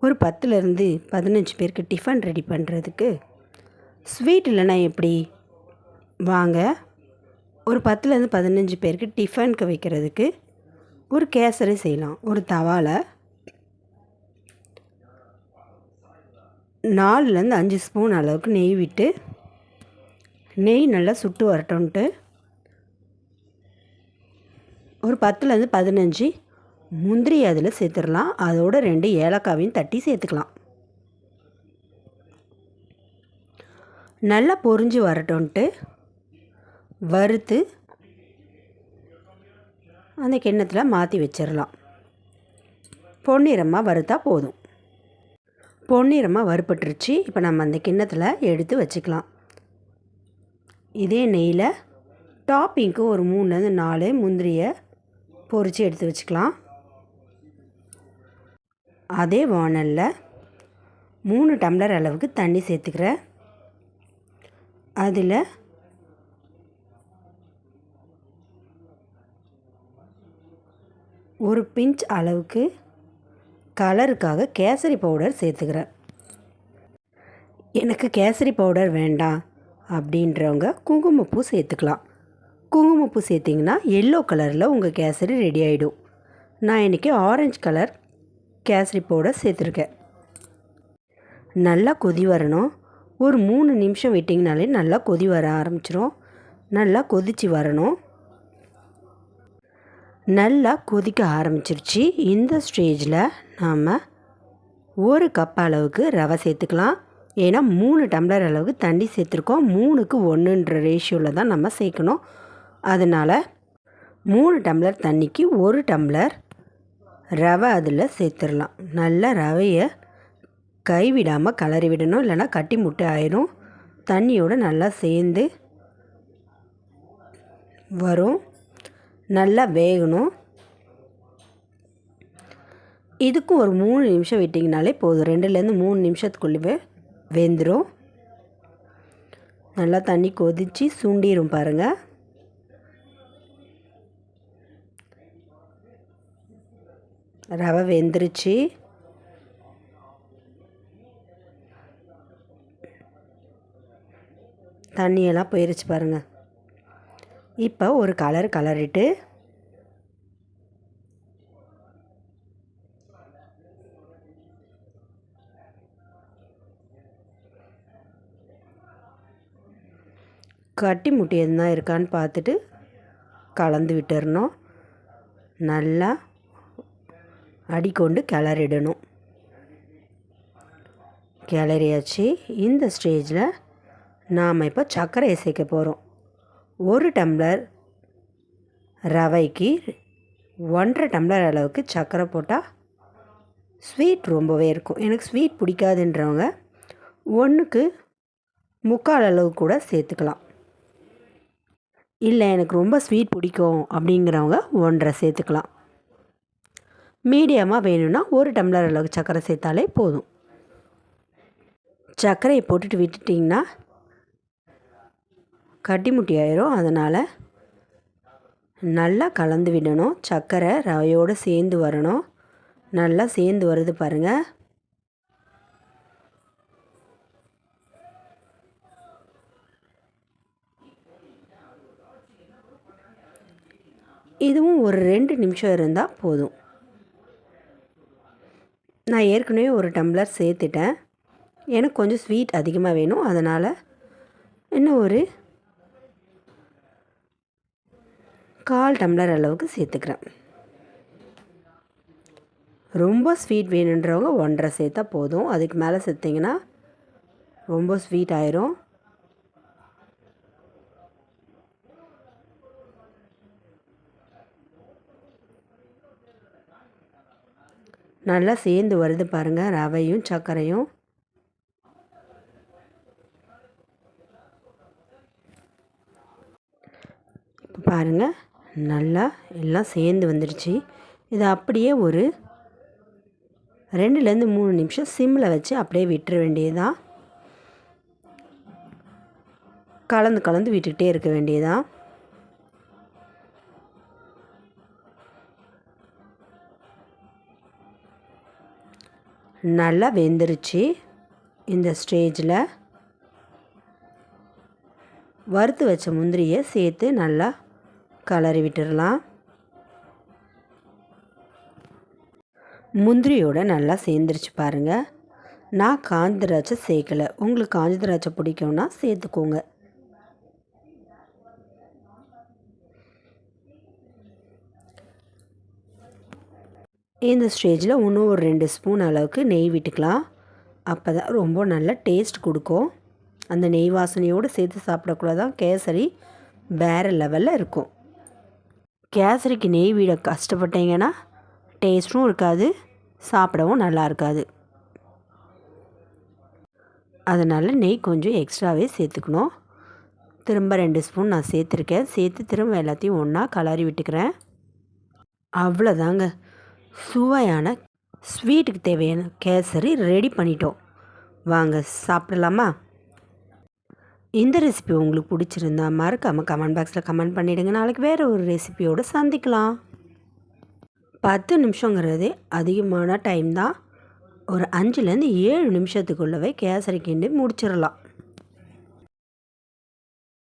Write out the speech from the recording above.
ஒரு பத்துலேருந்து பதினஞ்சு பேருக்கு டிஃபன் ரெடி பண்ணுறதுக்கு ஸ்வீட் இல்லைன்னா எப்படி? வாங்க. ஒரு பத்துலேருந்து பதினஞ்சு பேருக்கு டிஃபனுக்கு வைக்கிறதுக்கு ஒரு கேசரி செய்யலாம். ஒரு தவாவில் நாலுலேருந்து அஞ்சு ஸ்பூன் அளவுக்கு நெய் விட்டு நெய் நல்லா சுட்டு வரட்டும்ன்ட்டு ஒரு பத்துலேருந்து பதினஞ்சு முந்திரி அதில் சேர்த்துடலாம். அதோட ரெண்டு ஏலக்காவையும் தட்டி சேர்த்துக்கலாம். நல்லா பொறிஞ்சு வரட்டும்ன்ட்டு வறுத்து அந்த கிண்ணத்தில் மாற்றி வச்சிடலாம். பொன்னிறமாக வறுத்தா போதும். பொன்னிறமாக வறுப்பட்டுருச்சு இப்போ நம்ம அந்த கிண்ணத்தில் எடுத்து வச்சுக்கலாம். இதே நெய்யில் டாப்பிங்க்கு ஒரு மூணுலேருந்து நாலு முந்திரியை பொரித்து எடுத்து வச்சுக்கலாம். அதே வானலில் மூணு டம்ளர் அளவுக்கு தண்ணி சேர்த்துக்கிறேன் அதில் ஒரு பிஞ்ச் அளவுக்கு கலருக்காக கேசரி பவுடர் சேர்த்துக்கிறேன் எனக்கு கேசரி பவுடர் வேண்டாம் அப்படின்றவங்க குங்குமப்பூ சேர்த்துக்கலாம். குங்குமப்பூ சேர்த்திங்கன்னா எல்லோ கலரில் உங்கள் கேசரி ரெடி ஆகிடும் நான் இன்றைக்கி ஆரஞ்சு கலர் கேசரி பவுடர் சேர்த்துருக்கேன். நல்லா கொதி வரணும். ஒரு மூணு நிமிஷம் விட்டிங்கனாலே நல்லா கொதி வர ஆரம்பிச்சிரும். நல்லா கொதித்து வரணும். நல்லா கொதிக்க ஆரம்பிச்சிருச்சு. இந்த ஸ்டேஜில் நாம் ஒரு கப் அளவுக்கு ரவை சேர்த்துக்கலாம். ஏன்னா மூணு டம்ளர் அளவுக்கு தண்ணி சேர்த்துருக்கோம். மூணுக்கு ஒன்றுன்ற ரேஷியோவில் தான் நம்ம சேர்க்கணும். அதனால் மூணு டம்ளர் தண்ணிக்கு ஒரு டம்ளர் ரவை அதில் சேர்த்துடலாம். நல்லா ரவையை கைவிடாமல் கலரி விடணும் இல்லைனா கட்டி முட்டை ஆயிரும். தண்ணியோடு நல்லா சேர்ந்து வரும். நல்லா வேகணும். இதுக்கும் ஒரு மூணு நிமிஷம் விட்டிங்கனாலே போதும். ரெண்டுலேருந்து மூணு நிமிஷத்துக்குள்ளவே வெந்துடும் நல்லா தண்ணி கொதித்து சுண்டிடும் பாருங்கள் ரவை வெந்துருச்சு. தண்ணியெல்லாம் போயிருச்சு பாருங்கள் இப்போ ஒரு கலர் கலரிட்டு கட்டி முட்டி எதுனா இருக்கான்னு பார்த்துட்டு கலந்து விட்டுறணும். நல்லா அடிக்கொண்டு கிளறிடணும். கிளறியாச்சு. இந்த ஸ்டேஜில் நாம் இப்போ சர்க்கரையை சேர்க்க போகிறோம் ஒரு டம்ளர் ரவைக்கு ஒன்றரை டம்ளர் அளவுக்கு சர்க்கரை போட்டால் ஸ்வீட் ரொம்பவே இருக்கும். எனக்கு ஸ்வீட் பிடிக்காதுன்றவங்க ஒன்றுக்கு முக்கால் அளவு கூட சேர்த்துக்கலாம். இல்லை எனக்கு ரொம்ப ஸ்வீட் பிடிக்கும் அப்படிங்கிறவங்க ஒன்றரை சேர்த்துக்கலாம். மீடியமாக வேணும்னா ஒரு டம்ளர் அளவுக்கு சர்க்கரை சேர்த்தாலே போதும். சர்க்கரையை போட்டுட்டு விட்டுட்டிங்கன்னா கட்டி முட்டி ஆயிரும். அதனால் நல்லா கலந்து விடணும். சர்க்கரை ரவையோடு சேர்ந்து வரணும். நல்லா சேர்ந்து வருது பாருங்கள் இதுவும் ஒரு ரெண்டு நிமிஷம் இருந்தால் போதும். நான் ஏற்கனவே ஒரு டம்ளர் சேர்த்துட்டேன். எனக்கு கொஞ்சம் ஸ்வீட் அதிகமாக வேணும். அதனால் இன்னும் ஒரு கால் டம்ளர் அளவுக்கு சேர்த்துக்கிறேன். ரொம்ப ஸ்வீட் வேணுன்றவங்க ஒன்றரை சேர்த்தா போதும். அதுக்கு மேலே சேர்த்திங்கன்னா ரொம்ப ஸ்வீட் ஆயிரும். நல்லா சேர்ந்து வருது பாருங்கள் ரவையும் சர்க்கரையும். இப்போ பாருங்கள் நல்லா எல்லாம் சேர்ந்து வந்துடுச்சு. இது அப்படியே ஒரு ரெண்டுலேருந்து மூணு நிமிஷம் சிம்மில் வச்சு அப்படியே விட்டுற வேண்டியதுதான். கலந்து கலந்து விட்டுக்கிட்டே இருக்க வேண்டியதான் நல்லா வெந்துருச்சு இந்த ஸ்டேஜில். வறுத்து வச்ச முந்திரியை சேர்த்து நல்லா கலரி விட்டுடலாம் முந்திரியோட நல்லா சேர்ந்துருச்சு பாருங்கள் நான் காஞ்ச திராட்சை சேர்க்கலை. உங்களுக்கு காஞ்ச திராட்சை பிடிக்கும்னா சேர்த்துக்கோங்க. இந்த ஸ்டேஜில் இன்னும் ஒரு ரெண்டு ஸ்பூன் அளவுக்கு நெய் விட்டுக்கலாம். அப்போ தான் ரொம்ப நல்ல டேஸ்ட் கொடுக்கும். அந்த நெய் வாசனையோடு சேர்த்து சாப்பிடக்கூடாதான் கேசரி வேறு லெவலில் இருக்கும். கேசரிக்கு நெய் விட கஷ்டப்பட்டீங்கன்னா டேஸ்ட்டும் இருக்காது சாப்பிடவும் நல்லா இருக்காது. அதனால் நெய் கொஞ்சம் எக்ஸ்ட்ராவே சேர்த்துக்கணும். திரும்ப ரெண்டு ஸ்பூன் நான் சேர்த்துருக்கேன். சேர்த்து திரும்ப எல்லாத்தையும் ஒன்றா கலரி விட்டுக்கிறேன். அவ்வளோதாங்க சுவையான ஸ்வீட்டுக்கு தேவையான கேசரி ரெடி பண்ணிட்டோம். வாங்க சாப்பிடலாமா? இந்த ரெசிபி உங்களுக்கு பிடிச்சிருந்தா மறக்காமல் கமெண்ட் பாக்ஸில் கமெண்ட் பண்ணிவிடுங்க நாளைக்கு வேறு ஒரு ரெசிபியோடு சந்திக்கலாம். பத்து நிமிஷங்கிறது அதிகமான டைம் தான். ஒரு அஞ்சுலேருந்து ஏழு நிமிஷத்துக்குள்ளவே கேசரி கிண்டி முடிச்சிடலாம்.